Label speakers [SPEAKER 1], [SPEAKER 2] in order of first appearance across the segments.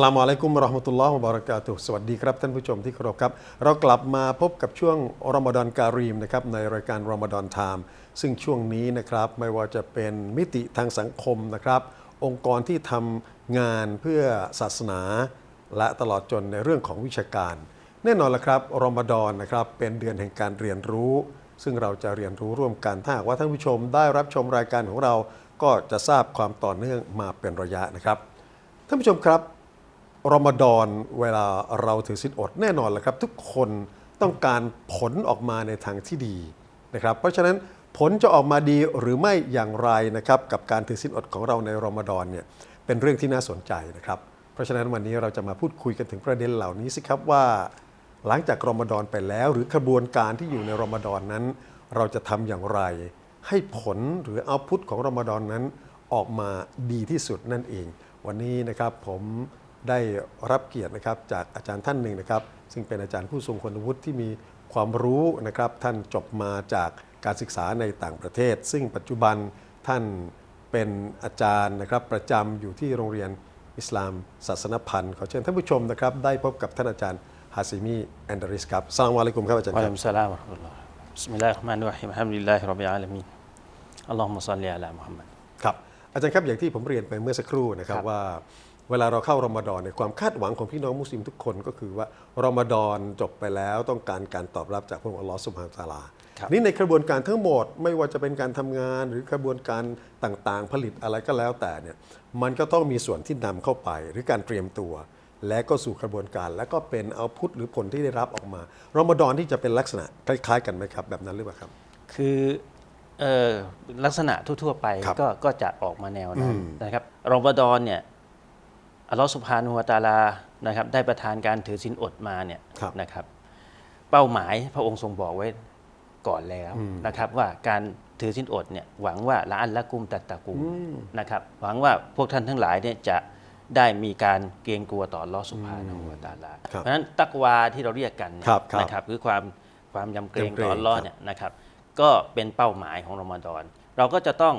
[SPEAKER 1] สลามอะลัยกุมราะห์มะตุลลอฮ์วะบะเราะกาตุสวัสดีครับท่านผู้ชมที่เคารพครับ เรากลับมาพบกับช่วงรอมฎอนการีมนะครับในรายการรอมฎอนไทม์ซึ่งช่วงนี้นะครับไม่ว่าจะเป็นมิติทางสังคมนะครับ องค์กรที่ทำงานเพื่อศาสนา และตลอดจนในเรื่องของวิชาการ แน่นอนละครับรอมฎอนนะครับเป็นเดือนแห่งการเรียนรู้ ซึ่งเราจะเรียนรู้ร่วมกันถ้าหากว่าท่านผู้ชมได้รับชมรายการของเราก็จะทราบความต่อเนื่องมาเป็นระยะนะครับท่านผู้ชมครับ รอมฎอนเวลาเราถือศีลอดแน่นอนแหละครับ ทุกคนต้องการผลออกมาในทางที่ดีนะครับ เพราะฉะนั้นผลจะออกมาดีหรือไม่อย่างไรนะครับกับการถือศีลอดของเราในรอมฎอนเนี่ยเป็นเรื่องที่น่าสนใจนะครับ เพราะฉะนั้นวันนี้เราจะมาพูดคุยกันถึงประเด็นเหล่านี้สิครับว่า หลังจากรอมฎอนไปแล้ว หรือขบวนการที่อยู่ในรอมฎอนนั้น เราจะทำอย่างไร ให้ผลหรือเอาพุทของรอมฎอนนั้นออกมาดีที่สุดนั่นเอง วันนี้นะครับผม ได้รับเกียรตินะครับจากอาจารย์ท่านหนึ่งนะครับ ซึ่งเป็นอาจารย์ผู้ทรงคุณวุฒิที่มีความรู้นะครับ ท่านจบมาจากการศึกษาในต่างประเทศ ซึ่งปัจจุบันท่านเป็นอาจารย์นะครับประจำอยู่ที่โรงเรียนอิสลามศาสนพันธ์ขอเชิญท่านผู้ชมนะครับ ได้พบกับท่านอาจารย์ฮาซิมีแอนดาริสครับสลามอะลัยกุมครับอาจารย์ค
[SPEAKER 2] วะ
[SPEAKER 1] รั
[SPEAKER 2] ลั
[SPEAKER 1] บ
[SPEAKER 2] ยกุมสลามวะเราะห์มะตุลลอฮ์บิสมิลลาฮิรเราะห์มานิรเราะฮีมอัลฮัมดุลิลลาฮิร็อบบิลอาลามีนอัลลอฮุมะศ็อลลิอะลามุฮัมมัด
[SPEAKER 1] ครับอาจารย์ครับอย่างที่ผมเรียนไปเมื่อสักครู่นะครับ
[SPEAKER 2] ครับ
[SPEAKER 1] ว่า เวลาเราเข้ารอมฎอนในยความคาดหวังของพี่น้องมุสลิมทุกคนก็คือว่ารอมฎอนจบไปแล้วต้องการการตอบรับจากพระองค์อัลลอฮ์สุบฮานะฮูวะตะอาลา
[SPEAKER 2] ครับ
[SPEAKER 1] นี่ในกระบวนการทั้งหมดไม่ว่าจะเป็นการทำงานหรือกระบวนการต่างๆ ผลิตอะไรก็แล้วแต่เนี่ยมันก็ต้องมีส่วนที่นำเข้าไป หรือการเตรียมตัว และก็สู่กระบวนการแล้วก็เป็นเอาพุทหรือผลที่ได้รับออกมารอมฎอนที่จะเป็นลักษณะคล้ายๆ กันไหมครับ แบบนั้นหรือเปล่าครับ
[SPEAKER 2] คือเอ่อลักษณะทั่วๆไป
[SPEAKER 1] ครับ
[SPEAKER 2] ก็ก็จะออกมาแนวนั้น
[SPEAKER 1] อืม
[SPEAKER 2] นะครับรอมฎอนเนี่ย อัลลอฮฺสุบฮานุวะตะอาลานะครับได้ประทานการถือศีลอดมาเนี่ย
[SPEAKER 1] ครับ
[SPEAKER 2] นะครับ เป้าหมายพระองค์ทรงบอกไว้ก่อนแล้วนะครับว่าการถือศีลอดเนี่ยหวังว่าละอันละกุมตัตตะกูนะครับหวังว่าพวกท่านทั้งหลายเนี่ยจะได้มีการเกรงกลัวต่ออัลลอฮฺสุบฮานุวะตะอาลา
[SPEAKER 1] ครับ
[SPEAKER 2] เพราะฉะนั้นตักวาที่เราเรียกกันเนี่ย
[SPEAKER 1] ครับครับ
[SPEAKER 2] นะครับคือความความยำเกรง
[SPEAKER 1] ยำเกรง
[SPEAKER 2] ต่ออัลลอฮ์
[SPEAKER 1] ครับ
[SPEAKER 2] เนี่ยนะครับ ก็เป็นเป้าหมายของรอมฎอน เราก็จะต้อง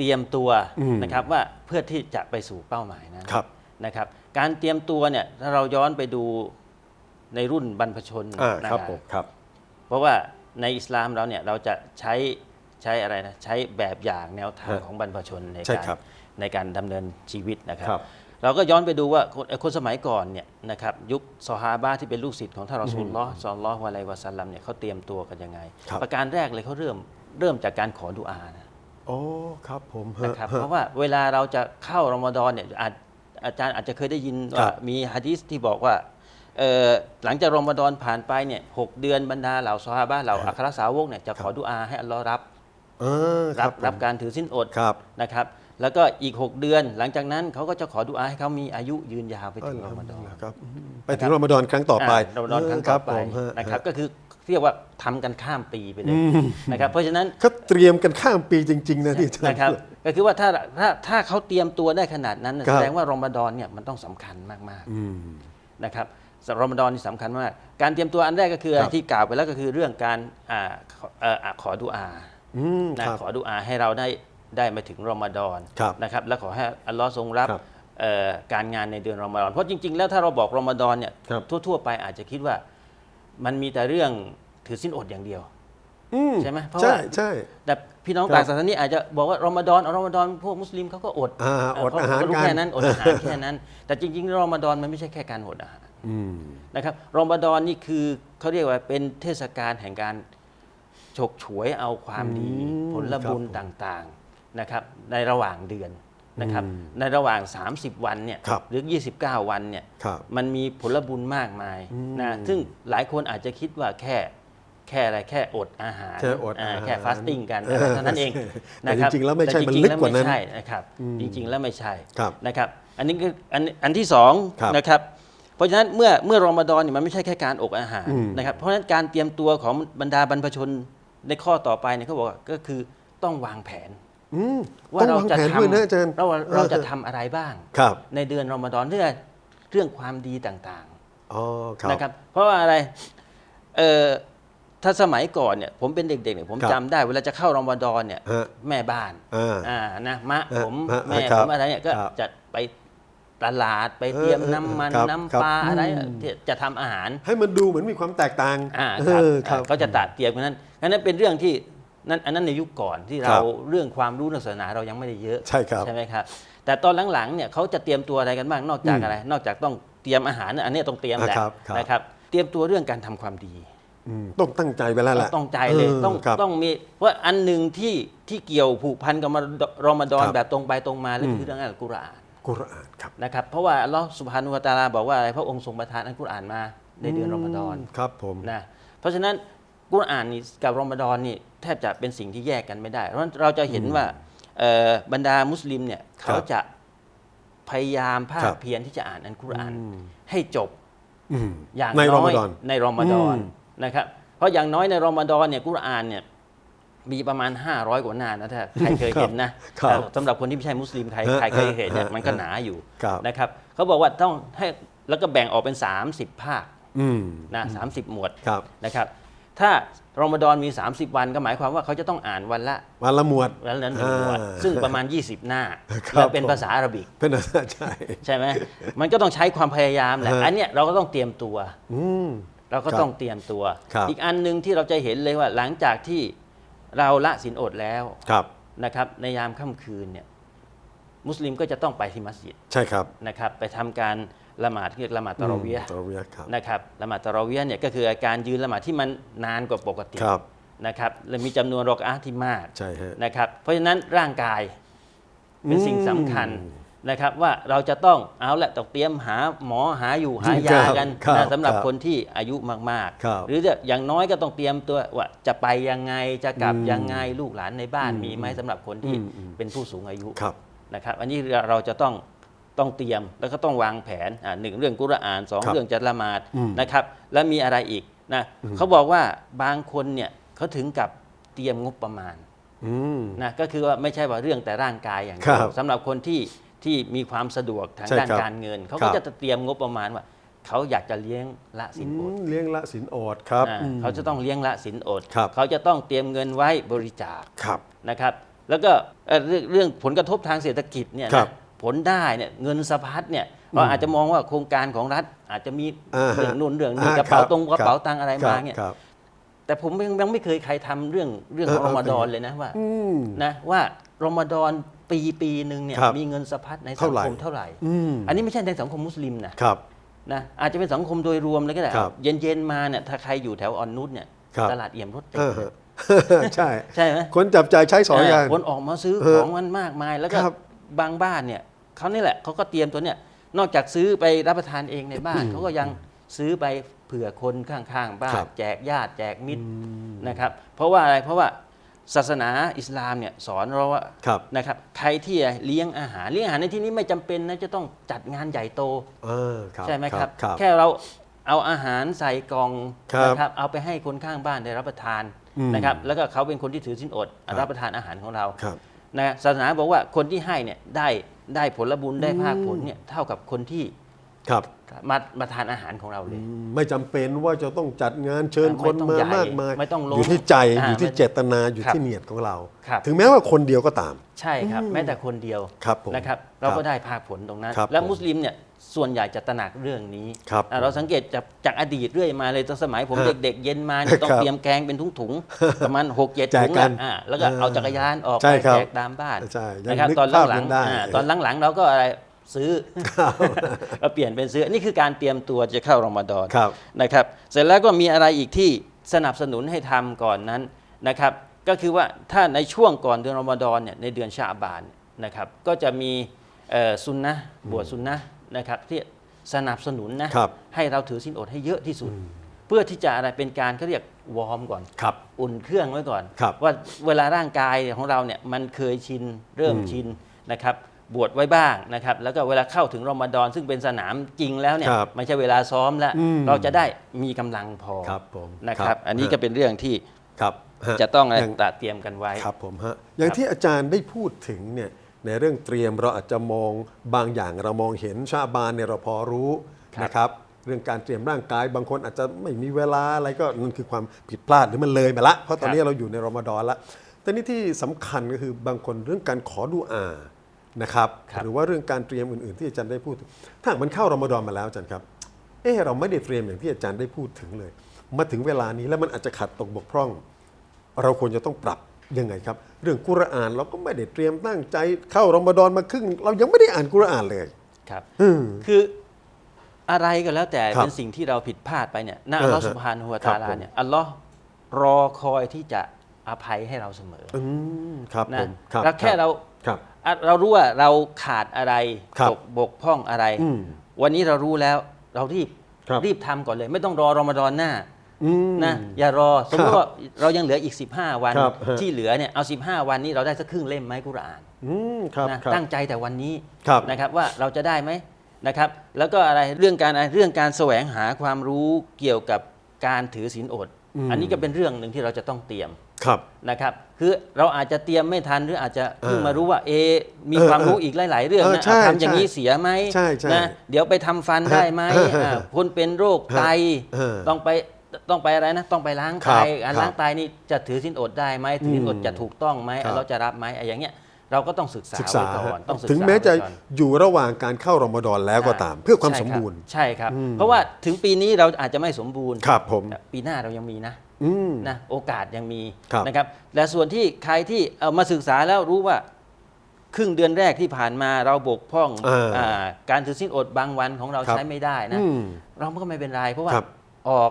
[SPEAKER 2] เตรียมตัว
[SPEAKER 1] อืม
[SPEAKER 2] นะครับว่าเพื่อที่จะไปสู่เป้าหมายนั้น
[SPEAKER 1] ครับ
[SPEAKER 2] นะครับ การเตรียมตัวเนี่ยถ้าเราย้อนไปดูในรุ่นบรรพชน
[SPEAKER 1] อ่า
[SPEAKER 2] นะครับ
[SPEAKER 1] ผมครับ
[SPEAKER 2] เพราะว่าในอิสลามเราเนี่ยเราจะใช้ใช้อะไรนะใช้แบบอย่างแนวทาง
[SPEAKER 1] ฮะ
[SPEAKER 2] ของบรรพชนใน
[SPEAKER 1] ใช่
[SPEAKER 2] การ
[SPEAKER 1] ครับ
[SPEAKER 2] ในการดำเนินชีวิตนะครับ
[SPEAKER 1] ครับ
[SPEAKER 2] เราก็ย้อนไปดูว่าคนเอ่อคนสมัยก่อนเนี่ยนะครับยุคซอฮาบะที่เป็นลูกศิษย์ของท่านรอซูลลอฮ์ซอลลัลลอฮุอะลัยฮิวะสัลลัมเนี่ยเขาเตรียมตัวกันยังไง
[SPEAKER 1] ครับ
[SPEAKER 2] ประการแรกเลยเขาเริ่มเริ่มจากการขอดุอานะ
[SPEAKER 1] อ๋อครับผมฮ
[SPEAKER 2] นะครับ
[SPEAKER 1] ฮ
[SPEAKER 2] เพราะว่าเวลาเราจะเข้ารอมฎอนเนี่ยอาจอาจารย์อาจจะเคยได้ยิน
[SPEAKER 1] ครั
[SPEAKER 2] ว่า
[SPEAKER 1] บ
[SPEAKER 2] มีฮะดีษที่บอกว่าเอ่อหลังจากรอมฎอนผ่านไปเนี่ยหกเดือนบรรดาเหล่าซอฮาบะเหล่าอัครสาวกเนี่ยจะขอดุอาให้อัลลอฮ์รับ
[SPEAKER 1] เออค
[SPEAKER 2] รั
[SPEAKER 1] รั
[SPEAKER 2] บบรับการถือสินอด
[SPEAKER 1] ครับ
[SPEAKER 2] นะครับ แล้วก็อีก 6 เดือนหลังจากนั้นเขาก็จะขอดุอาให้เขามีอายุยืนยาวไปถึงรอมฎอน
[SPEAKER 1] ครับไปถึงรอมฎอนครั้งต่อไปา
[SPEAKER 2] รอมฎอนครั้งต่อไป
[SPEAKER 1] เผมฮ
[SPEAKER 2] นะครับก็คือ เรียกว่าทำกันข้ามปีไปเลยนะครับเพราะฉะนั้น
[SPEAKER 1] เขาเตรียมกันข้ามปีจริง ๆ นะที่อาจารย์
[SPEAKER 2] นะครับก็คือว่าถ้าถ้าถ้าเขาเตรียมตัวได้ขนาดนั้นน่ะ
[SPEAKER 1] ครับ
[SPEAKER 2] แสดงว่ารอมฎอนเนี่ยมันต้องสำคัญมาก
[SPEAKER 1] อืม
[SPEAKER 2] ๆนะครับสำหรับรอมฎอนนี่สำคัญมากการเตรียมตัวอันแรกก็คือ
[SPEAKER 1] ครับ
[SPEAKER 2] ที่กล่าวไปแล้วก็คือเรื่องการอ่าขอเอ่ออะขอดุอา
[SPEAKER 1] อืม
[SPEAKER 2] นะครับขอดุอาให้เราได้ได้มาถึงรอมฎอน
[SPEAKER 1] ครับ
[SPEAKER 2] นะครับและขอให้อัลลอฮ์ทรงรับ
[SPEAKER 1] ครับ
[SPEAKER 2] เอ่อการงานในเดือนรอมฎอนเพราะจริง ๆ แล้วถ้าเราบอกรอมฎอนเนี่ย
[SPEAKER 1] ครับ
[SPEAKER 2] ทั่ว ๆ ไปอาจจะคิดว่ามันมีแต่เรื่อง ถือสินอดอย่างเดียว
[SPEAKER 1] อืม
[SPEAKER 2] ใช่ไหมเพราะ
[SPEAKER 1] ใช่
[SPEAKER 2] ว่า
[SPEAKER 1] ใช่
[SPEAKER 2] แต่พี่น้อง
[SPEAKER 1] ครับ
[SPEAKER 2] ต่างศาสนานี่อาจจะบอกว่ารอมฎอนเอารอมฎอนพวกมุสลิมเขาก็อด
[SPEAKER 1] อ่าอด
[SPEAKER 2] เข
[SPEAKER 1] อาหาร
[SPEAKER 2] เขรู้
[SPEAKER 1] กัน
[SPEAKER 2] แค่นั้นอดอาหารแค่นั้น แต่จริงๆรอมฎอนมันไม่ใช่แค่การอดอาหาร
[SPEAKER 1] อืม
[SPEAKER 2] นะครับรอมฎอนนี่คือเขาเรียกว่าเป็นเทศกาลแห่งการฉกฉวยเอาความดี
[SPEAKER 1] อืม
[SPEAKER 2] ผลบุญ
[SPEAKER 1] ครับผม
[SPEAKER 2] ต่างๆนะครับในระหว่างเดือนนะครับ
[SPEAKER 1] อืม
[SPEAKER 2] ในระหว่าง 30 วันเนี่ย
[SPEAKER 1] ครับ
[SPEAKER 2] หรือ 29 วันเนี่ย
[SPEAKER 1] ครับ
[SPEAKER 2] มันมีผลบุญมากมาย
[SPEAKER 1] อืม
[SPEAKER 2] นะซึ่งหลายคนอาจจะคิดว่าแค่ แค่อะไรแค่อดอาหาร
[SPEAKER 1] แค่อดอาหาร
[SPEAKER 2] แค่ฟาสติ้งกัน
[SPEAKER 1] เออ
[SPEAKER 2] เท่านั้นเอง
[SPEAKER 1] แต่
[SPEAKER 2] นะครับ
[SPEAKER 1] จริงๆแล้วไม่ใช่
[SPEAKER 2] ต่
[SPEAKER 1] มัน
[SPEAKER 2] จริงๆ
[SPEAKER 1] ลึกกว่านั้น
[SPEAKER 2] แไม่ใช่นะครับจริง ๆ แล้วไม่ใช่
[SPEAKER 1] ครับ
[SPEAKER 2] นะครับอันนี้คืออันอันที่สอง
[SPEAKER 1] ครับ
[SPEAKER 2] นะครับเพราะฉะนั้นเมื่อเมื่อรอมฎอนเนี่ยมันไม่ใช่แค่การอกอาหาร
[SPEAKER 1] อืม
[SPEAKER 2] นะครับเพราะฉะนั้นการเตรียมตัวของบรรดาบรรพชนในข้อต่อไปเนี่ยเขาบอกว่าก็คือต้องวางแผน
[SPEAKER 1] อืม
[SPEAKER 2] ว่า
[SPEAKER 1] ต้อง
[SPEAKER 2] เรา
[SPEAKER 1] วาง
[SPEAKER 2] จะ
[SPEAKER 1] แผน
[SPEAKER 2] ท
[SPEAKER 1] ด้วยนะอาจารย์ำ
[SPEAKER 2] เราเราจะทำอะไรบ้าง
[SPEAKER 1] ครับ
[SPEAKER 2] ในเดือนรอมฎอนเรื่องเรื่องความดีต่าง
[SPEAKER 1] อ๋อครับ
[SPEAKER 2] ๆนะครับเพราะว่าอะไรเอ่อ ถ้าสมัยก่อนเนี่ยผมเป็นเด็กๆเนี่ยผม
[SPEAKER 1] ครับ
[SPEAKER 2] จำได้ เวลาจะเข้ารอมฎอนเนี่ย
[SPEAKER 1] ฮะ
[SPEAKER 2] แม่บ้าน
[SPEAKER 1] อ่า
[SPEAKER 2] อ่านะมะผม
[SPEAKER 1] ฮะ
[SPEAKER 2] แม่
[SPEAKER 1] ครั
[SPEAKER 2] ผ
[SPEAKER 1] บ
[SPEAKER 2] มอะไรเนี่ยก็
[SPEAKER 1] ครับ
[SPEAKER 2] จะไปตลาดไปเตรียม
[SPEAKER 1] เออเออ
[SPEAKER 2] น้ำมัน
[SPEAKER 1] ครับ
[SPEAKER 2] น้ำ
[SPEAKER 1] ครับ
[SPEAKER 2] ปลาอะไร
[SPEAKER 1] อืม
[SPEAKER 2] ที่จะทำอาหาร
[SPEAKER 1] ให้มันดูเหมือนมีความแตกต่าง
[SPEAKER 2] อ่า
[SPEAKER 1] เอ
[SPEAKER 2] ครับ
[SPEAKER 1] อครับ
[SPEAKER 2] อ่าเขาจะตัดเตรียมกันนั้นอันนั้นเป็นเรื่องที่นั่นอันนั้นในยุคก่อนที่
[SPEAKER 1] ครั
[SPEAKER 2] เรา
[SPEAKER 1] บ
[SPEAKER 2] เรื่องความรู้เรื่องศาสนาเรายังไม่ได้เยอะ
[SPEAKER 1] ใช่ครับ
[SPEAKER 2] ใช่ไหมครับ แต่ตอนหลังๆเนี่ยเขาจะเตรียมตัวอะไรกันบ้างนอกจาก
[SPEAKER 1] อืม
[SPEAKER 2] อะไร นอกจากต้องเตรียมอาหารอันนี้ต้องเตรียมแหละ
[SPEAKER 1] อ่าครับครับ
[SPEAKER 2] นะครับ เตรียมตัวเรื่องการทำความดี
[SPEAKER 1] อืมต้องตั้งใจไปแล้วแหละ
[SPEAKER 2] ต้องใจเลยต้อง
[SPEAKER 1] ครับ
[SPEAKER 2] ต้องมีว่าอันหนึ่งที่ที่เกี่ยวผูกพันกับรอมฎอน
[SPEAKER 1] ครับ
[SPEAKER 2] แบบตรงไปตรงมาเลย
[SPEAKER 1] อืม
[SPEAKER 2] คือเรื่องอัลกุรอาน
[SPEAKER 1] กุรอานครับ
[SPEAKER 2] นะครับเพราะว่าอัลลอฮฺสุบฮานุวะตะอาลาบอกว่าอะไรพระองค์ทรงประทานอัลกุรอานมาในเดือนรอมฎอน
[SPEAKER 1] ครับผม
[SPEAKER 2] นะเพราะฉะนั้นกุรอานนี่กับรอมฎอนนี่แทบจะเป็นสิ่งที่แยกกันไม่ได้ เพราะฉะนั้นเราจะเห็นว่าเอ่อบรรดามุสลิมเนี่ยเขาจะพยายามภา
[SPEAKER 1] ครั
[SPEAKER 2] ค
[SPEAKER 1] บ
[SPEAKER 2] เพียรที่จะอ่านอัลกุรอาน
[SPEAKER 1] อืม
[SPEAKER 2] ให้จบ
[SPEAKER 1] อืม
[SPEAKER 2] อย่าง
[SPEAKER 1] ในรอ
[SPEAKER 2] น้
[SPEAKER 1] ม
[SPEAKER 2] อย
[SPEAKER 1] ฎอน
[SPEAKER 2] ในรอมฎอน
[SPEAKER 1] อืม
[SPEAKER 2] นะครับ เพราะอย่างน้อยในรอมฎอนเนี่ยกุรอานเนี่ยมีประมาณ 500 กว่าหน้านะถ้าใครเคยเห็นนะครับสำหรับคนที่ไม่ใช่มุสลิมใคร
[SPEAKER 1] ฮะ
[SPEAKER 2] ใครเคยเห็นเนี่ย
[SPEAKER 1] ฮะ
[SPEAKER 2] มันก็หนาอยู่
[SPEAKER 1] ครับ
[SPEAKER 2] นะครับเขาบอกว่าต้องให้แล้วก็แบ่งออกเป็น 30 ภาค
[SPEAKER 1] อืม
[SPEAKER 2] นะสามสิบหมวด
[SPEAKER 1] ครับ
[SPEAKER 2] นะครับ ถ้ารอมฎอนมี 30 วันก็หมายความว่าเขาจะต้องอ่านวันละ
[SPEAKER 1] วันละหมวด
[SPEAKER 2] วันละหนึ่งหมวด
[SPEAKER 1] อ่า
[SPEAKER 2] ซึ่งประมาณ 20 หน้า
[SPEAKER 1] ครับ
[SPEAKER 2] และเป็น
[SPEAKER 1] ผม
[SPEAKER 2] ภาษาอาหรับิก
[SPEAKER 1] เป็นอะไรใช่
[SPEAKER 2] ใช่ไหมมันก็ต้องใช้ความพยายามแหละ
[SPEAKER 1] ฮะ
[SPEAKER 2] อันเนี้ยเราก็ต้องเตรียมตัว
[SPEAKER 1] อืม
[SPEAKER 2] เราก็
[SPEAKER 1] ครับ
[SPEAKER 2] ต้องเตรียมตัว
[SPEAKER 1] ครับ
[SPEAKER 2] อีกอันหนึ่งที่เราจะเห็นเลยว่าหลังจากที่เราละสินอดแล้ว
[SPEAKER 1] ครับ
[SPEAKER 2] นะครับ ในยามค่ำคืนเนี่ยมุสลิมก็จะต้องไปที่มัสยิด
[SPEAKER 1] ใช่ครับ
[SPEAKER 2] นะครับไปทำการละหมาดเรียกละหมาดตะเราะเวียห์
[SPEAKER 1] ตะเราะเวียห์ครับ
[SPEAKER 2] นะครับละหมาดตะเราะเวียห์เนี่ยก็คือการยืนละหมาดที่มันนานกว่าปกติ
[SPEAKER 1] ครับ
[SPEAKER 2] นะครับและมีจำนวนรอกอาที่มาก
[SPEAKER 1] ใช่ฮะ
[SPEAKER 2] นะครับ เพราะฉะนั้นร่างกายเป็นสิ่งสำคัญ
[SPEAKER 1] อืม
[SPEAKER 2] นะครับว่าเราจะต้องเอาละต้องเตรียมหาหมอหาอยู่หายากัน
[SPEAKER 1] ครับ
[SPEAKER 2] นะสำหรับ
[SPEAKER 1] ครับ
[SPEAKER 2] คนที่อายุมาก
[SPEAKER 1] ครับ
[SPEAKER 2] ๆ หรือจะอย่างน้อยก็ต้องเตรียมตัวว่าจะไปยังไงจะกลับ
[SPEAKER 1] อืม
[SPEAKER 2] ยังไงลูกหลานในบ้าน
[SPEAKER 1] อืม
[SPEAKER 2] มีไหมสำหรับคนที่
[SPEAKER 1] อืมอืม
[SPEAKER 2] เป็นผู้สูงอายุ
[SPEAKER 1] ครับ
[SPEAKER 2] นะครับ อันนี้เราจะต้องต้องเตรียมแล้วก็ต้องวางแผนอ่าหนึ่งเรื่องกุรอานสอง
[SPEAKER 1] ครับ
[SPEAKER 2] เรื่องจะละหมาด
[SPEAKER 1] อืม
[SPEAKER 2] นะครับ แล้วมีอะไรอีกนะเขาบอกว่าบางคนเนี่ยเขาถึงกับเตรียมงบประมาณ
[SPEAKER 1] อืม
[SPEAKER 2] นะก็คือว่าไม่ใช่ว่าเรื่องแต่ร่างกายอย่างเดี
[SPEAKER 1] ครั
[SPEAKER 2] ยว
[SPEAKER 1] บ
[SPEAKER 2] สำหรับคนที่ ที่มีความสะดวกทาง
[SPEAKER 1] ใช่
[SPEAKER 2] ด้าน
[SPEAKER 1] ครับ
[SPEAKER 2] การเงิน เขา
[SPEAKER 1] ครั
[SPEAKER 2] ก็
[SPEAKER 1] บ
[SPEAKER 2] จะเตรียมงบประมาณว่า เขาอยากจะเลี้ยงละสินอด
[SPEAKER 1] อืมเลี้ยงละสินอดครับ
[SPEAKER 2] อ่า
[SPEAKER 1] อืม
[SPEAKER 2] เขาจะต้องเลี้ยงละสินอด
[SPEAKER 1] ครับ
[SPEAKER 2] เขาจะต้องเตรียมเงินไว้บริจาค
[SPEAKER 1] ครับ
[SPEAKER 2] นะครับ แล้วก็เอ่อเรื่องเรื่องผลกระทบทางเศรษฐกิจเนี่ย
[SPEAKER 1] ครั
[SPEAKER 2] นะ
[SPEAKER 1] บ
[SPEAKER 2] ผลได้เนี่ยเงินสะพัดเนี่ยเราอาจจะมองว่าโครงการของรัฐอาจจะมี
[SPEAKER 1] อ่าฮะ
[SPEAKER 2] เรื่องนู่นเรื่องนี้
[SPEAKER 1] อ่าก
[SPEAKER 2] ระเป๋า
[SPEAKER 1] ครับ
[SPEAKER 2] ตรงกระเป๋า
[SPEAKER 1] ครับ
[SPEAKER 2] ตังค์อะไร
[SPEAKER 1] ค
[SPEAKER 2] มา
[SPEAKER 1] รับ
[SPEAKER 2] เนี่ย
[SPEAKER 1] ครับ
[SPEAKER 2] แต่ผมยังยังไม่เคยใครทำเรื่องเรื่อง
[SPEAKER 1] เอ
[SPEAKER 2] ข
[SPEAKER 1] อ
[SPEAKER 2] อง
[SPEAKER 1] เออ
[SPEAKER 2] รอมฎอนเลยนะว่า
[SPEAKER 1] อืม
[SPEAKER 2] นะว่ารอมฎอน ปีปีหนึ่งเนี่ย
[SPEAKER 1] ครับ
[SPEAKER 2] มีเงินสะพัดในสั
[SPEAKER 1] เท่างไหร่
[SPEAKER 2] คมเท่าไหร่
[SPEAKER 1] อืม
[SPEAKER 2] อันนี้ไม่ใช่ในสังคมมุสลิมนะครับ นะอาจจะเป็นสังคมโดยรวมเลยก็ได้
[SPEAKER 1] ครับ
[SPEAKER 2] เย็นเย็นๆมาเนี่ยถ้าใครอยู่แถวออนนุชเนี่ย
[SPEAKER 1] ครับ
[SPEAKER 2] ตลาดเอี่ยมรถติด
[SPEAKER 1] อ่าฮะใช่
[SPEAKER 2] ใช่ไหม
[SPEAKER 1] คนจับจ่ายใช้สอยกัน
[SPEAKER 2] คนออกมาซื้อ
[SPEAKER 1] เออ
[SPEAKER 2] ของมันมากมาย แล้วก็
[SPEAKER 1] ครับ
[SPEAKER 2] บางบ้านเนี่ยเขานี่แหละเขาก็เตรียมตัวเนี่ยนอกจากซื้อไปรับประทานเองในบ้านเขาก็ยังซื้อไปเผื่อคนข้างๆบ้า
[SPEAKER 1] ครั
[SPEAKER 2] น
[SPEAKER 1] บ
[SPEAKER 2] แจกญาติแจกมิตรนะครับ เพราะว่าอะไรเพราะว่า ศาสนาอิสลามเนี่ยสอนเราว่า
[SPEAKER 1] ครับ
[SPEAKER 2] นะครับใครที่จะเลี้ยงอาหารเลี้ยงอาหารในที่นี้ไม่จำเป็นนะจะต้องจัดงานใหญ่โต
[SPEAKER 1] อ่าครับ
[SPEAKER 2] ใช่ไหมครับ
[SPEAKER 1] ครับ
[SPEAKER 2] แค่เราเอาอาหารใส่กล่อง
[SPEAKER 1] ครับ
[SPEAKER 2] นะครับเอาไปให้คนข้างบ้านได้รับประทาน
[SPEAKER 1] อืม
[SPEAKER 2] นะครับแล้วก็เขาเป็นคนที่ถือสินอด
[SPEAKER 1] ครับ
[SPEAKER 2] รับประทานอาหารของเรา
[SPEAKER 1] ครับ
[SPEAKER 2] นะศาสนาบอกว่าคนที่ให้เนี่ยได้ได้ผลบุญได้ภาคผลเนี่ยเท่ากับคนที่
[SPEAKER 1] ครับ
[SPEAKER 2] มามาทานอาหารของเราเลย
[SPEAKER 1] อืมไม่จำเป็นว่าจะต้องจัดงานเชิญ
[SPEAKER 2] อ่า
[SPEAKER 1] คน
[SPEAKER 2] ไม่ต้อง
[SPEAKER 1] มา
[SPEAKER 2] ใหญ่
[SPEAKER 1] มากมาย
[SPEAKER 2] ไม่ต้องลง
[SPEAKER 1] อยู่ที่ใจ
[SPEAKER 2] อ่า
[SPEAKER 1] อยู่ที่
[SPEAKER 2] ไม่
[SPEAKER 1] เจตนาอยู่
[SPEAKER 2] ครับ
[SPEAKER 1] ที่เนียดของเรา
[SPEAKER 2] ครับ
[SPEAKER 1] ถึงแม้ว่าคนเดียวก็ตาม
[SPEAKER 2] ใช่ครับ แม้แต่คนเดียว
[SPEAKER 1] ครับผม
[SPEAKER 2] นะครับ เรา
[SPEAKER 1] ครั
[SPEAKER 2] ก็
[SPEAKER 1] บ
[SPEAKER 2] ได้ภาคผลตรงนั้น
[SPEAKER 1] ครับ
[SPEAKER 2] และ
[SPEAKER 1] ผม
[SPEAKER 2] มุสลิมเนี่ยส่วนใหญ่จะตระหนักเรื่องนี้
[SPEAKER 1] ครับ
[SPEAKER 2] อ่าเราสังเกตจากจากอดีตเรื่อยมาเลยตั้งสมัยผม
[SPEAKER 1] ฮะ
[SPEAKER 2] เด็กๆ เย็นมาเนี่ยต้อง
[SPEAKER 1] ครับ
[SPEAKER 2] เตรียมแกงเป็นถุงๆประมาณ6กเจ็ด
[SPEAKER 1] แจก
[SPEAKER 2] ถุง
[SPEAKER 1] กั
[SPEAKER 2] อะ
[SPEAKER 1] น
[SPEAKER 2] อ่าแล้วก็
[SPEAKER 1] อ่า
[SPEAKER 2] เอาจักรยานออก
[SPEAKER 1] ใช่
[SPEAKER 2] ไป
[SPEAKER 1] ครับ
[SPEAKER 2] แจกตามบ้าน
[SPEAKER 1] ใช่ยัง
[SPEAKER 2] นะครับ
[SPEAKER 1] นึก
[SPEAKER 2] ตอน
[SPEAKER 1] ภาพ
[SPEAKER 2] หลั
[SPEAKER 1] นั้
[SPEAKER 2] ง
[SPEAKER 1] น
[SPEAKER 2] ๆ
[SPEAKER 1] ได้
[SPEAKER 2] อ่าตอนหลังๆเราก็อะไร ซื้อเราเปลี่ยนเป็นซื้อ นี่คือการเตรียมตัวจะเข้ารอมฎอน
[SPEAKER 1] ครับ
[SPEAKER 2] นะครับ เสร็จแล้วก็มีอะไรอีกที่สนับสนุนให้ทำก่อนนั้นนะครับ ก็คือว่าถ้าในช่วงก่อนเดือนรอมฎอนเนี่ยในเดือนชาบานนะครับ ก็จะมีเอ่อซุนนะห์บวชซุนนะห์นะครับที่สนับสนุนนะครับให้เราถือสินอดให้เยอะที่สุด เพื่อที่จะอะไรเป็นการเขาเรียกวอร์มก่อน
[SPEAKER 1] ครับ
[SPEAKER 2] อุ่นเครื่องไว้ก่อน
[SPEAKER 1] ครับ
[SPEAKER 2] ว่าเวลาร่างกายของเราเนี่ยมันเคยชินเริ่ม
[SPEAKER 1] อืม
[SPEAKER 2] ชินนะครับ บวชไว้บ้างนะครับ แล้วก็เวลาเข้าถึงรอมฎอนซึ่งเป็นสนามจริงแล้วเนี่ย
[SPEAKER 1] ครับ
[SPEAKER 2] ไม่ใช่เวลาซ้อมแล้ว
[SPEAKER 1] อืม
[SPEAKER 2] เราจะได้มีกำลังพอ
[SPEAKER 1] ครับผม
[SPEAKER 2] นะครับ
[SPEAKER 1] ครับ
[SPEAKER 2] อันนี้ก็เป็นเรื่องที่
[SPEAKER 1] ครับฮ
[SPEAKER 2] จะต้อง
[SPEAKER 1] ย่าง
[SPEAKER 2] ตระเตรียมกันไว้
[SPEAKER 1] ครับผมฮะอย่างที่อาจารย์ได้พูดถึงเนี่ยในเรื่องเตรียมเราอาจจะมองบางอย่างเรามองเห็นชาบานเนี่ยเราพอรู้
[SPEAKER 2] ครับ
[SPEAKER 1] นะครับ เรื่องการเตรียมร่างกายบางคนอาจจะไม่มีเวลาอะไรก็นั่นคือความผิดพลาดหรือมันเลยมาละ เพราะตอนนี้เราอยู่ในรอมฎอนละแต่นี่ที่สำคัญก็คือบางคนเรื่องการขอดูอา นะครับ
[SPEAKER 2] ครับ
[SPEAKER 1] หรือว่าเรื่องการเตรียมอื่น ๆ ที่อาจารย์ได้พูดถึงถ้าหากมันเข้ารอมฎอนมาแล้วอาจารย์ครับเออเราไม่ได้เตรียมอย่างที่อาจารย์ได้พูดถึงเลย มาถึงเวลานี้แล้วมันอาจจะขัดตกบกพร่อง เราควรจะต้องปรับยังไงครับ เรื่องกุรอานเราก็ไม่ได้เตรียมตั้งใจเข้ารอมฎอนมาครึ่ง เรายังไม่ได้อ่านกุรอานเลย
[SPEAKER 2] ครับ
[SPEAKER 1] อืม
[SPEAKER 2] คืออะไรก็แล้วแต่
[SPEAKER 1] ครับ
[SPEAKER 2] เป็นสิ่งที่เราผิดพลาดไปเนี่ยนะ
[SPEAKER 1] เอ
[SPEAKER 2] อั
[SPEAKER 1] อ
[SPEAKER 2] ลลอฮ์
[SPEAKER 1] ฮะ
[SPEAKER 2] สุบฮานะฮูวะ
[SPEAKER 1] ครับ
[SPEAKER 2] ตาลา
[SPEAKER 1] ผม
[SPEAKER 2] เนี่ยอัลลอฮ์รอคอยที่จะอภัยให้เราเสมอ
[SPEAKER 1] อืมครับผ
[SPEAKER 2] นะ
[SPEAKER 1] มครับ
[SPEAKER 2] เราแค่เรา
[SPEAKER 1] ครับ
[SPEAKER 2] อะเรารู้ว่าเราขาดอะไร
[SPEAKER 1] ครับ
[SPEAKER 2] ตกบกพร่องอะไร
[SPEAKER 1] อืม
[SPEAKER 2] วันนี้เรารู้แล้วเรารีบ
[SPEAKER 1] ครับ
[SPEAKER 2] รีบทำก่อนเลย ไม่ต้องรอรอมฎอนหน้า
[SPEAKER 1] อืม
[SPEAKER 2] นะอย่ารอสมม
[SPEAKER 1] ครั
[SPEAKER 2] ติ
[SPEAKER 1] บ
[SPEAKER 2] ว่าเรายังเหลืออีก 15 วัน
[SPEAKER 1] ครับฮะ
[SPEAKER 2] ที่เหลือเนี่ยเอา 15 วันนี้เราได้สักครึ่งเล่มไหมกุรอาน
[SPEAKER 1] อืมครับ
[SPEAKER 2] นะครับตั้งใจแต่วันนี้
[SPEAKER 1] ครับ
[SPEAKER 2] นะครับว่าเราจะได้ไหมนะครับ แล้วก็อะไรเรื่องการอะไรเรื่องการแสวงหาความรู้เกี่ยวกับการถือศีลอด
[SPEAKER 1] อืม
[SPEAKER 2] อันนี้ก็เป็นเรื่องหนึ่งที่เราจะต้องเตรียม
[SPEAKER 1] ครับ
[SPEAKER 2] นะครับ คือเราอาจจะเตรียมไม่ทันหรืออาจจะเพิ่ง
[SPEAKER 1] เออ
[SPEAKER 2] มารู้ว่าเอะมี
[SPEAKER 1] เออ
[SPEAKER 2] ความรู้อีกหลาย ๆ เรื่อง
[SPEAKER 1] เออ
[SPEAKER 2] นะ
[SPEAKER 1] ใช่
[SPEAKER 2] เอาทำอย่างนี้
[SPEAKER 1] ใช่
[SPEAKER 2] เสียไหม
[SPEAKER 1] ใช่ใช่
[SPEAKER 2] นะเดี๋ยวไปทำฟันได้ไหม
[SPEAKER 1] เออเออ
[SPEAKER 2] อ่าคนเป็นโรคไต
[SPEAKER 1] เออ
[SPEAKER 2] ต้องไปต้องไปอะไรนะต้องไปล้าง
[SPEAKER 1] ครั
[SPEAKER 2] ไต
[SPEAKER 1] บ
[SPEAKER 2] การ
[SPEAKER 1] ครับ
[SPEAKER 2] ล้างไตนี่จะถือศีลอดได้ไหมถือศีลอด
[SPEAKER 1] อืม
[SPEAKER 2] จะถูกต้องไหม
[SPEAKER 1] ครับ
[SPEAKER 2] เราจะรับไหมไอ้อย่างเงี้ยเราก็ต้องศึกษา
[SPEAKER 1] ศึกษา
[SPEAKER 2] ไว้ก่อนต้องศึกษา
[SPEAKER 1] ถึงแม้จะ
[SPEAKER 2] ไว้ก่อน
[SPEAKER 1] อยู่ระหว่างการเข้ารอมฎอนแล้วก็ตาม เพื่อความสมบูรณ์
[SPEAKER 2] ใช่ครับ
[SPEAKER 1] อืม
[SPEAKER 2] เพราะว่าถึงปีนี้เราอาจจะไม่สมบูรณ์
[SPEAKER 1] ครับผม
[SPEAKER 2] แต่ปีหน้าเรายังมีนะ
[SPEAKER 1] อืม
[SPEAKER 2] นะโอกาสยังมี
[SPEAKER 1] ครับ
[SPEAKER 2] นะครับและส่วนที่ใครที่เอามาศึกษาแล้วรู้ว่าครึ่งเดือนแรกที่ผ่านมาเราบกพร่อง
[SPEAKER 1] อ่า
[SPEAKER 2] อ่าการถือศีลอดบางวันของเรา
[SPEAKER 1] ครับ
[SPEAKER 2] ใช้ไม่ได้นะ
[SPEAKER 1] อืม
[SPEAKER 2] เราก็ไม่เป็นไรเพราะว่า
[SPEAKER 1] ครับ
[SPEAKER 2] ออก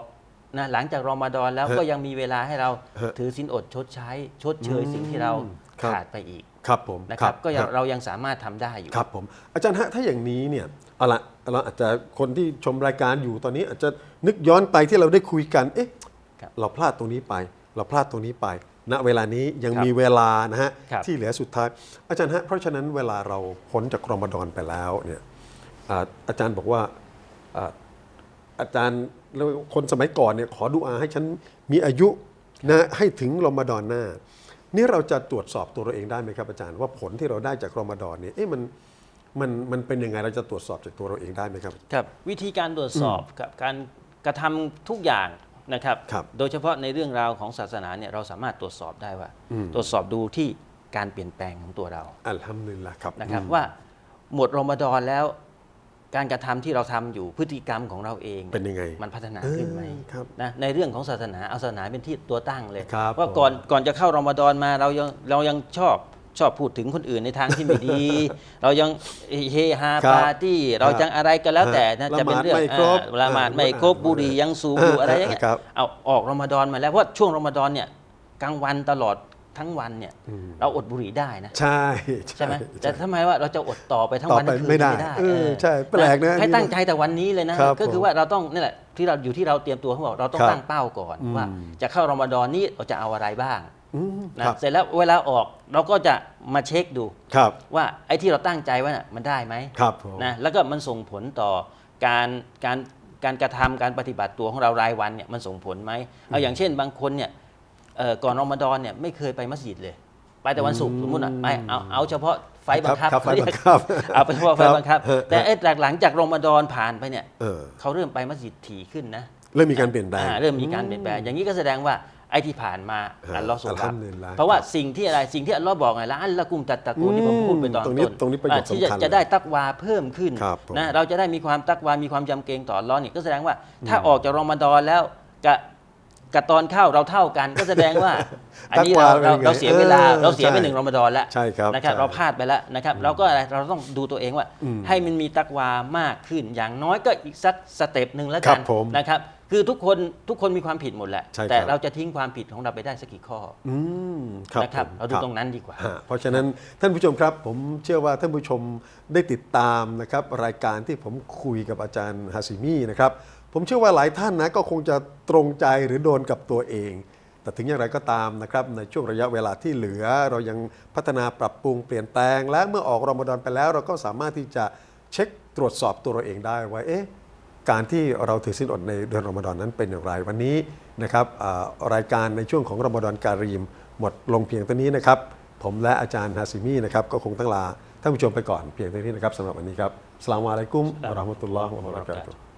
[SPEAKER 2] นะหลังจากรอมฎอนแล้ว
[SPEAKER 1] ฮะ
[SPEAKER 2] ก็ยังมีเวลาให้เรา
[SPEAKER 1] ฮะ
[SPEAKER 2] ถือศีลอดชดใช้ ชดเชยสิ่งที่เรา
[SPEAKER 1] ครับ
[SPEAKER 2] ขาดไปอีก
[SPEAKER 1] ครับผม
[SPEAKER 2] นะครับก็ยัง
[SPEAKER 1] ฮะ
[SPEAKER 2] เรายังสามารถทำได้อยู่
[SPEAKER 1] ครับผม อาจารย์ฮะถ้าอย่างนี้เนี่ยเอาละเราอาจจะคนที่ชมรายการอยู่ตอนนี้อาจจะนึกย้อนไปที่เราได้คุยกันเอ๊ะ
[SPEAKER 2] ครับ
[SPEAKER 1] เราพลาดตรงนี้ไป เราพลาดตรงนี้ไปณเวลานี้ยัง
[SPEAKER 2] ครับ
[SPEAKER 1] มีเวลานะฮะ
[SPEAKER 2] ครับ
[SPEAKER 1] ที่เหลือสุดท้าย อาจารย์ฮะเพราะฉะนั้นเวลาเราพ้นจากรอมฎอนไปแล้วเนี่ยอ่าอาจารย์บอกว่าอ่าอาจารย์แล้วคนสมัยก่อนเนี่ยขอดุอาให้ฉันมีอายุนะให้ถึงรอมฎอนหน้า นี่เราจะตรวจสอบตัวเราเองได้ไหมครับอาจารย์ว่าผลที่เราได้จากรอมฎอนเนี่ยเอ๊ะมันมันมันเป็นยังไงเราจะตรวจสอบจากตัวเราเองได้ไหมครับ
[SPEAKER 2] ครับ วิธีการตรวจสอบกับการกระทำทุกอย่าง นะครับ
[SPEAKER 1] ครับ
[SPEAKER 2] โดยเฉพาะในเรื่องราวของศาสนาเนี่ยเราสามารถตรวจสอบได้ว่า
[SPEAKER 1] อืม
[SPEAKER 2] ตรวจสอบดูที่การเปลี่ยนแปลงของตัวเรา
[SPEAKER 1] อัลฮัมดุลิลละครับ
[SPEAKER 2] นะครับ
[SPEAKER 1] อืม
[SPEAKER 2] ว่าหมดรอมฎอนแล้ว การกระทำที่เราทำอยู่พฤติกรรมของเราเอง
[SPEAKER 1] เป็นยังไง
[SPEAKER 2] มันพัฒนาขึ้นไหม
[SPEAKER 1] เออครับ
[SPEAKER 2] นะในเรื่องของศาสนาเอาศาสนาเป็นที่ตัวตั้งเลย
[SPEAKER 1] ครับ
[SPEAKER 2] ว่า
[SPEAKER 1] ผม
[SPEAKER 2] ก่อนก่อนจะเข้ารอมฎอนมาเรายังเรายังชอบ ชอบพูดถึงคนอื่นในทางที่ไม่ดี เรายังเฮฮา
[SPEAKER 1] ครับ
[SPEAKER 2] ปาร์ตี้เรายังอะไรก็แล้วแต่นะ
[SPEAKER 1] ละ
[SPEAKER 2] จะเป็นเรื่อง
[SPEAKER 1] หมาดไม่ครบ
[SPEAKER 2] อ่าละหมาดไม่ครบบุหรี่ยังสูบอยู่อะไรอย่างเงี้ย
[SPEAKER 1] ครับ
[SPEAKER 2] เอาออกรอมฎอนมาแล้วเพราะช่วงรอมฎอนเนี่ยกลางวันตลอดทั้งวันเนี่ยเราอดบุหรี่ได้นะ
[SPEAKER 1] ใช่
[SPEAKER 2] ใช่ไหมแต่ทำไมว่าเราจะอดต่อไปทั้งวัน
[SPEAKER 1] ต่อไป
[SPEAKER 2] ทั้งคืน
[SPEAKER 1] ไม่ได้
[SPEAKER 2] ไม่ได้
[SPEAKER 1] เออใช่แปลกนะ
[SPEAKER 2] ให้
[SPEAKER 1] นี่
[SPEAKER 2] ตั้งใจแต่วันนี้เลยนะครับก็คือ
[SPEAKER 1] ผม
[SPEAKER 2] ว่าเราต้องนี่แหละที่เราอยู่ที่เราเตรียมตัวเขาบอกเราต้อง
[SPEAKER 1] ครับ
[SPEAKER 2] ตั้งเป้าก่อน
[SPEAKER 1] อืม
[SPEAKER 2] ว่า จะเข้ารอมฎอนนี้เราจะเอาอะไรบ้าง
[SPEAKER 1] อืม
[SPEAKER 2] นะครับเสร็จแล้วเวลาออกเราก็จะมาเช็คดู
[SPEAKER 1] ครับ
[SPEAKER 2] ว่าไอ้ที่เราตั้งใจไว้น่ะมันได้ไหม
[SPEAKER 1] ครับผม
[SPEAKER 2] นะแล้วก็มันส่งผลต่อการการการกระทำการปฏิบัติตัวของเรารายวันเนี่ยมันส่งผลไหมเอาอย่างเช่นบางคนเนี่ยเอ่อก่อนรอมฎอนเนี่ยไม่เคยไปมัสยิดเลย ไปแต่วันศุกร์สมมติอะไปเอาเอาเฉพาะไฟบังคับ
[SPEAKER 1] ครับไฟ
[SPEAKER 2] เขาเรียก
[SPEAKER 1] บังคับ
[SPEAKER 2] เอาเฉพาะไฟ
[SPEAKER 1] ครับ
[SPEAKER 2] บังคับ
[SPEAKER 1] เออ
[SPEAKER 2] แต่ไอ้หลังจากรอมฎอนผ่านไปเนี่ย
[SPEAKER 1] เออ
[SPEAKER 2] เขาเริ่มไปมัสยิดถี่ขึ้นนะ
[SPEAKER 1] เริ่มมีการเปลี่ยนแปลง
[SPEAKER 2] อ่าเริ่มมีการเปลี่ยนแปลงอย่างนี้ก็แสดงว่า ไอ้ที่ผ่านมา
[SPEAKER 1] ฮะ
[SPEAKER 2] อัลลอฮ์ทรง
[SPEAKER 1] อัลฮั
[SPEAKER 2] รับ
[SPEAKER 1] มดุลิลลาห์
[SPEAKER 2] เพราะว่าสิ่งที่อะไรสิ่งที่อัลลอฮ์บอกไงละอัลละกุมตัดตะกูลที่ผมพูดไปตอน
[SPEAKER 1] ตรงนี้
[SPEAKER 2] ต้น
[SPEAKER 1] ตรงนี้ประโยชน์
[SPEAKER 2] อ่าที่จะ
[SPEAKER 1] สำคัญ
[SPEAKER 2] จะได้ตักวาเพิ่มขึ้น
[SPEAKER 1] ครับผม
[SPEAKER 2] นะเราจะได้มีความตักวา มีความยำเกรงต่ออัลลอฮ์นี่ก็แสดงว่า ถ้าออกจากรอมฎอนแล้วกับกับตอนเข้าเราเท่ากันก็แสดงว่า อันนี้เรา
[SPEAKER 1] ตักวา
[SPEAKER 2] เรา
[SPEAKER 1] เป็นไง
[SPEAKER 2] เราเสียเวลา
[SPEAKER 1] เออ
[SPEAKER 2] เราเสียไป
[SPEAKER 1] ใช่
[SPEAKER 2] หนึ่งรอมฎอนแล้ว
[SPEAKER 1] ใช่ครับ
[SPEAKER 2] นะครับ
[SPEAKER 1] ใช่
[SPEAKER 2] เราพลาดไปแล้วนะครับเราก็อะไรเราต้องดูตัวเองว่า
[SPEAKER 1] อืม
[SPEAKER 2] ให้มันมีตักวามากขึ้นอย่างน้อยก็อีกสักสเต็ปหนึ่งแล้ว
[SPEAKER 1] ครั
[SPEAKER 2] กับน
[SPEAKER 1] ผม
[SPEAKER 2] นะครับ คือทุกคนทุกคนมีความผิดหมดแหละ
[SPEAKER 1] ใช่ครับ
[SPEAKER 2] แต่เราจะทิ้งความผิดของเราไปได้สักกี่ข้อ
[SPEAKER 1] อืมครับ
[SPEAKER 2] นะครับ
[SPEAKER 1] ผม
[SPEAKER 2] เราดู
[SPEAKER 1] คบ
[SPEAKER 2] ตรงนั้นดีกว่า
[SPEAKER 1] ฮะเพราะฉะนั้นท่านผู้ชมครับ ผมเชื่อว่าท่านผู้ชมได้ติดตามนะครับ รายการที่ผมคุยกับอาจารย์ฮาซิมีนะครับ ผมเชื่อว่าหลายท่านนะก็คงจะตรงใจหรือโดนกับตัวเอง แต่ถึงอย่างไรก็ตามนะครับ ในช่วงระยะเวลาที่เหลือ เรายังพัฒนาปรับปรุงเปลี่ยนแปลง และเมื่อออกรอมฎอนไปแล้ว เราก็สามารถที่จะเช็คตรวจสอบตัวเราเองได้ว่าเอ๊ะ การที่เราถือศีลอดในเดือนรอมฎอนนั้นเป็นอย่างไรวันนี้นะครับอ่ารายการในช่วงของรอมฎอนการีม หมดลงเพียงเท่านี้นะครับ ผมและอาจารย์ฮาซิมีนะครับก็คงต้องลาท่านผู้ชมไปก่อนเพียงเท่านี้นะครับสำหรับวันนี้ครับอัสสลามุอะลัยกุมวะเราะห์มะตุลลอฮ์วะบะเราะกาตุฮ์